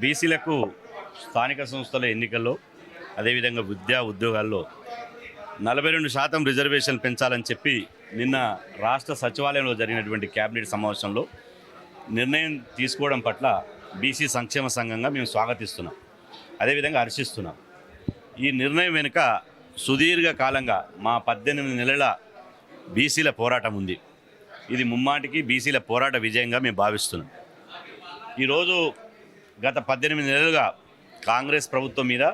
బీసీలకు స్థానిక సంస్థల ఎన్నికల్లో అదేవిధంగా విద్యా ఉద్యోగాల్లో నలభై రెండు శాతం రిజర్వేషన్ పెంచాలని చెప్పి నిన్న రాష్ట్ర సచివాలయంలో జరిగినటువంటి కేబినెట్ సమావేశంలో నిర్ణయం తీసుకోవడం పట్ల బీసీ సంక్షేమ సంఘంగా మేము స్వాగతిస్తున్నాం. అదేవిధంగా హర్షిస్తున్నాం. ఈ నిర్ణయం వెనుక సుదీర్ఘ కాలంగా మా పద్దెనిమిది నెలల బీసీల పోరాటం ఉంది. ఇది ముమ్మాటికి బీసీల పోరాట విజయంగా మేము భావిస్తున్నాం. ఈరోజు గత పద్దెనిమిది నెలలుగా కాంగ్రెస్ ప్రభుత్వం మీద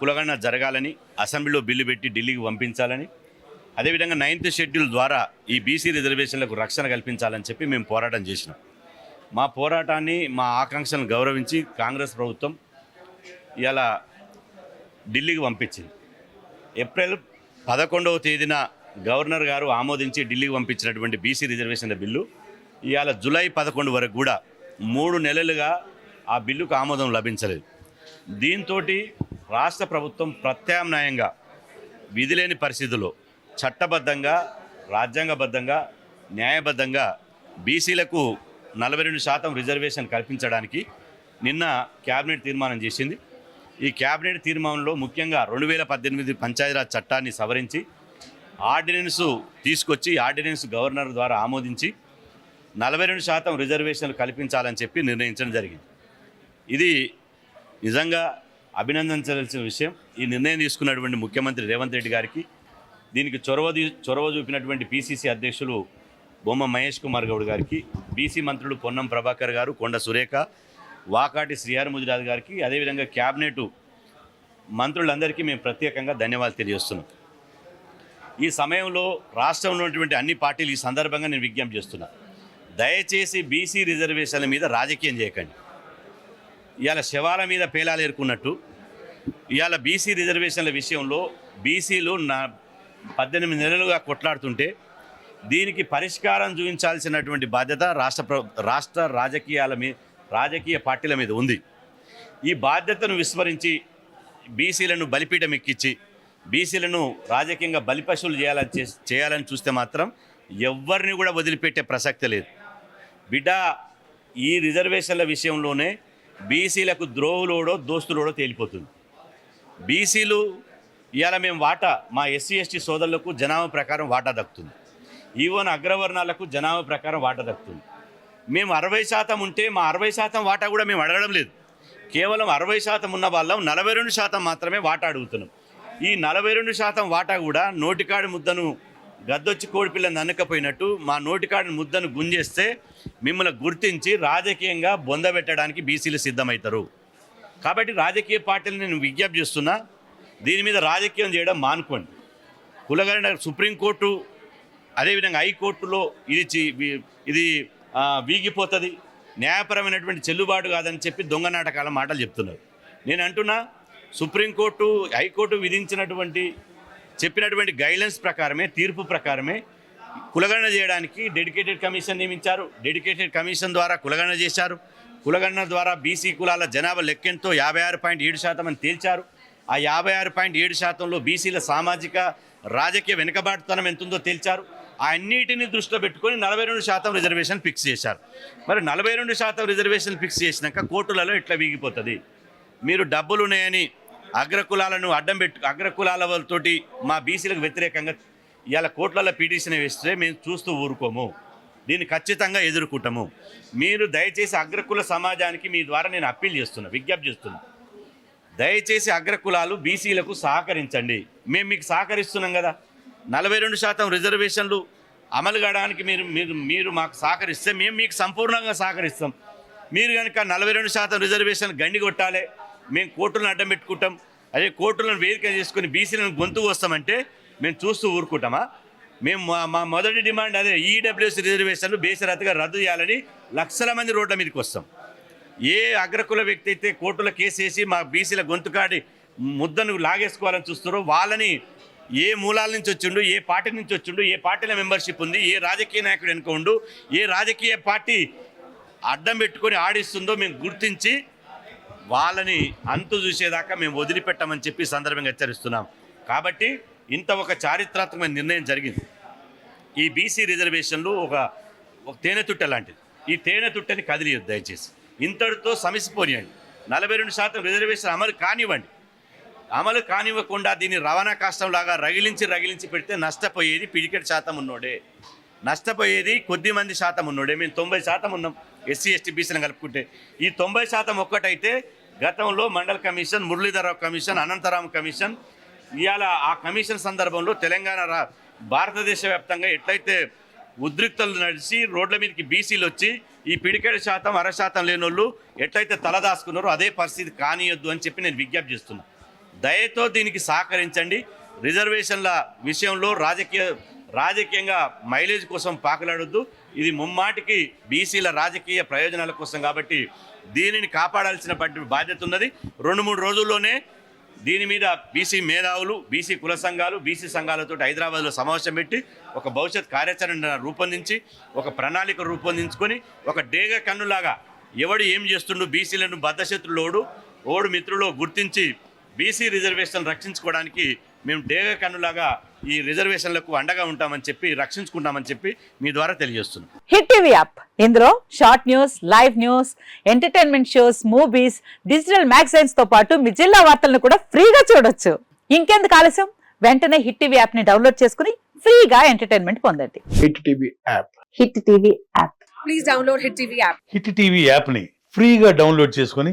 కులగణన జరగాలని అసెంబ్లీలో బిల్లు పెట్టి ఢిల్లీకి పంపించాలని అదేవిధంగా నైన్త్ షెడ్యూల్ ద్వారా ఈ బీసీ రిజర్వేషన్లకు రక్షణ కల్పించాలని చెప్పి మేము పోరాటం చేసినాం. మా పోరాటాన్ని మా ఆకాంక్షలను గౌరవించి కాంగ్రెస్ ప్రభుత్వం ఇలా ఢిల్లీకి పంపించింది. ఏప్రిల్ పదకొండవ తేదీన గవర్నర్ గారు ఆమోదించి ఢిల్లీకి పంపించినటువంటి బీసీ రిజర్వేషన్ల బిల్లు ఇవాళ జూలై పదకొండు వరకు కూడా మూడు నెలలుగా ఆ బిల్లుకు ఆమోదం లభించలేదు. దీంతో రాష్ట్ర ప్రభుత్వం ప్రత్యామ్నాయంగా విధిలేని పరిస్థితుల్లో చట్టబద్ధంగా రాజ్యాంగబద్ధంగా న్యాయబద్ధంగా బీసీలకు నలభై రెండు శాతం రిజర్వేషన్ కల్పించడానికి నిన్న క్యాబినెట్ తీర్మానం చేసింది. ఈ క్యాబినెట్ తీర్మానంలో ముఖ్యంగా రెండు వేల పద్దెనిమిది పంచాయతీరాజ్ చట్టాన్ని సవరించి ఆర్డినెన్స్ తీసుకొచ్చి ఆర్డినెన్స్ గవర్నర్ ద్వారా ఆమోదించి నలభై రెండు శాతం రిజర్వేషన్లు కల్పించాలని చెప్పి నిర్ణయించడం జరిగింది. ఇది నిజంగా అభినందించాల్సిన విషయం. ఈ నిర్ణయం తీసుకున్నటువంటి ముఖ్యమంత్రి రేవంత్ రెడ్డి గారికి దీనికి చొరవ చొరవ చూపినటువంటి పీసీసీ అధ్యక్షులు బొమ్మ మహేష్ కుమార్ గౌడ్ గారికి బీసీ మంత్రులు పొన్నం ప్రభాకర్ గారు కొండ సురేఖ వాకాటి శ్రీహరి ముదిరాజు గారికి అదేవిధంగా క్యాబినెట్ మంత్రులందరికీ మేము ప్రత్యేకంగా ధన్యవాదాలు తెలియజేస్తున్నాం. ఈ సమయంలో రాష్ట్రంలో ఉన్నటువంటి అన్ని పార్టీలు ఈ సందర్భంగా నేను విజ్ఞప్తి చేస్తున్నా. దయచేసి బీసీ రిజర్వేషన్ల మీద రాజకీయం చేయకండి. ఇవాళ శవాల మీద పేలాలు ఏర్కున్నట్టు ఇవాళ బీసీ రిజర్వేషన్ల విషయంలో బీసీలు నా పద్దెనిమిది నెలలుగా కొట్లాడుతుంటే దీనికి పరిష్కారం చూపించాల్సినటువంటి బాధ్యత రాష్ట్ర ప్ర రాష్ట్ర రాజకీయాల మీద రాజకీయ పార్టీల మీద ఉంది. ఈ బాధ్యతను విస్మరించి బీసీలను బలిపీఠం ఎక్కించి బీసీలను రాజకీయంగా బలిపశువులు చేయాలని చే- చేయాలని చూస్తే మాత్రం ఎవరిని కూడా వదిలిపెట్టే ప్రసక్తి లేదు. బిడ్డ ఈ రిజర్వేషన్ల విషయంలోనే బీసీలకు ద్రోహులోడో దోస్తులోడో తేలిపోతుంది. బీసీలు ఇవాళ మేము వాటా మా ఎస్సీ ఎస్టీ సోదరులకు జనాభా ప్రకారం వాటా దక్కుతుంది. ఈవెన్ అగ్రవర్ణాలకు జనాభా ప్రకారం వాటా దక్కుతుంది. మేము అరవై శాతం ఉంటే మా అరవై శాతం వాటా కూడా మేము అడగడం లేదు. కేవలం అరవై శాతం ఉన్న వాళ్ళం నలభై రెండు శాతం మాత్రమే వాటా అడుగుతున్నాం. ఈ నలభై రెండు శాతం వాటా కూడా నోటికాడి ముద్దను గద్దొచ్చి కోడిపిల్లని అనకపోయినట్టు మా నోటికాడిని ముద్దను గుంజేస్తే మిమ్మల్ని గుర్తించి రాజకీయంగా బొందబెట్టడానికి బీసీలు సిద్ధమవుతారు. కాబట్టి రాజకీయ పార్టీలు నేను విజ్ఞప్తి చేస్తున్నా దీని మీద రాజకీయం చేయడం మానుకోండి. కులగరణ సుప్రీంకోర్టు అదేవిధంగా హైకోర్టులో ఇది చి- ఇది వీగిపోతుంది. న్యాయపరమైనటువంటి చెల్లుబాటు కాదని చెప్పి దొంగ నాటకాల మాటలు చెప్తున్నారు. నేను అంటున్నా సుప్రీంకోర్టు హైకోర్టు విధించినటువంటి చెప్పినటువంటి గైడ్లైన్స్ ప్రకారమే తీర్పు ప్రకారమే కులగణన చేయడానికి డెడికేటెడ్ కమిషన్ నియమించారు. డెడికేటెడ్ కమిషన్ ద్వారా కులగణన చేశారు. కులగణన ద్వారా బీసీ కులాల జనాభా లెక్కెంతో యాభై ఆరు పాయింట్ ఏడు శాతం అని తేల్చారు. ఆ యాభై ఆరు పాయింట్ ఏడు శాతంలో బీసీల సామాజిక రాజకీయ వెనుకబాటుతనం ఎంతుందో తేల్చారు. ఆ అన్నిటిని దృష్టిలో పెట్టుకొని నలభై రెండు శాతం రిజర్వేషన్ ఫిక్స్ చేశారు. మరి నలభై రెండు శాతం రిజర్వేషన్ ఫిక్స్ చేసినాక కోర్టులలో ఇట్లా వీగిపోతుంది. మీరు డబ్బులు ఉన్నాయని అగ్రకులాలను అడ్డం పెట్టు అగ్రకులాల వాళ్ళతోటి మా బీసీలకు వ్యతిరేకంగా ఇవాళ కోట్లలో పిటిషన్ వేస్తే మేము చూస్తూ ఊరుకోము. దీన్ని ఖచ్చితంగా ఎదుర్కొంటాము. మీరు దయచేసి అగ్రకుల సమాజానికి మీ ద్వారా నేను అప్పీల్ చేస్తున్నా విజ్ఞప్తి చేస్తున్నా. దయచేసి అగ్రకులాలు బీసీలకు సహకరించండి. మేము మీకు సహకరిస్తున్నాం కదా. నలభై రెండు శాతం రిజర్వేషన్లు అమలు కావడానికి మీరు మీరు మీరు మాకు సహకరిస్తే మేము మీకు సంపూర్ణంగా సహకరిస్తాం. మీరు కనుక నలభై రెండు శాతం రిజర్వేషన్ గండి కొట్టాలి మేము కోర్టులను అడ్డం పెట్టుకుంటాం. అదే కోర్టులను వేదిక చేసుకుని బీసీలను గొంతు వస్తామంటే మేము చూస్తూ ఊరుకుంటామా? మేము మా మా మొదటి డిమాండ్ అదే ఈడబ్ల్యూఎస్ రిజర్వేషన్లు బేసరత్తుగా రద్దు చేయాలని లక్షల మంది రోడ్ల మీదకి వస్తాం. ఏ అగ్రకుల వ్యక్తి అయితే కోర్టులో కేసు వేసి మా బీసీల గొంతుకాడి ముద్దను లాగేసుకోవాలని చూస్తారో వాళ్ళని ఏ మూలాల నుంచి వచ్చిండు ఏ పార్టీ నుంచి వచ్చిండు ఏ పార్టీల మెంబర్షిప్ ఉంది ఏ రాజకీయ నాయకుడు వెనుక ఉండు ఏ రాజకీయ పార్టీ అడ్డం పెట్టుకొని ఆడిస్తుందో మేము గుర్తించి వాళ్ళని అంతు చూసేదాకా మేము వదిలిపెట్టామని చెప్పి సందర్భంగా హెచ్చరిస్తున్నాం. కాబట్టి ఇంత ఒక చారిత్రాత్మకమైన నిర్ణయం జరిగింది. ఈ బీసీ రిజర్వేషన్లు ఒక ఒక తేనె తుట్ట లాంటిది. ఈ తేనె తుట్టని కదిలియద్దు దయచేసి. ఇంతటితో సమసిపోనియండి. నలభై రెండు శాతం రిజర్వేషన్ అమలు కానివ్వండి. అమలు కానివ్వకుండా దీన్ని రవాణా కష్టంలాగా రగిలించి రగిలించి పెడితే నష్టపోయేది పిడికెట్ శాతం ఉన్నోడే. నష్టపోయేది కొద్ది మంది శాతం ఉన్నోడే. మేము తొంభై శాతం ఉన్నాం. ఎస్సీ ఎస్టీ బీసీలను కలుపుకుంటే. ఈ తొంభై శాతం ఒక్కటైతే గతంలో Mandal commission Muralidhara Rao commission Anantharam commission ఇవాళ ఆ కమిషన్ సందర్భంలో తెలంగాణ రా భారతదేశ వ్యాప్తంగా ఎట్లయితే ఉద్రిక్తలు నడిచి రోడ్ల మీదకి బీసీలు వచ్చి ఈ పిడికెడ శాతం అర శాతం లేని వాళ్ళు ఎట్లయితే తలదాసుకున్నారో అదే పరిస్థితి కానియొద్దు అని చెప్పి నేను విజ్ఞప్తి చేస్తున్నాను దయతో దీనికి సహకరించండి. రిజర్వేషన్ల విషయంలో రాజకీయ రాజకీయంగా మైలేజ్ కోసం పాకలాడొద్దు. ఇది ముమ్మాటికి బీసీల రాజకీయ ప్రయోజనాల కోసం కాబట్టి దీనిని కాపాడాల్సిన బాధ్యత ఉన్నది. రెండు మూడు రోజుల్లోనే దీని మీద బీసీ మేధావులు బీసీ కుల సంఘాలు బీసీ సంఘాలతో హైదరాబాద్లో సమావేశం పెట్టి ఒక భవిష్యత్ కార్యాచరణ రూపొందించి ఒక ప్రణాళిక రూపొందించుకొని ఒక డేగ కన్నులాగా ఎవడు ఏం చేస్తుండు బీసీలను బద్ధశత్రులోడు ఓడు మిత్రులో గుర్తించి బీసీ రిజర్వేషన్ రక్షించుకోవడానికి మేము డేగ కన్నులాగా ఈ రిజర్వేషన్లకు అండగా ఉంటామని చెప్పి రక్షించుకుంటామని చెప్పి మీ ద్వారా తెలియజేస్తున్నాం. Hit TV app. ఇందులో short news live news entertainment shows movies digital మ్యాగజైన్స్తో పాటు మీ జిల్లా వార్తలను కూడా ఫ్రీగా చూడొచ్చు. ఇంకెందుకు ఆలస్యం? వెంటనే హిట్ టీవీ యాప్ని డౌన్లోడ్ చేసుకుని ఫ్రీగా ఎంటర్టైన్మెంట్ పొందండి. Hit TV app. Hit TV app. Please download Hit TV app. Hit TV యాప్ని ఫ్రీగా డౌన్లోడ్ చేసుకొని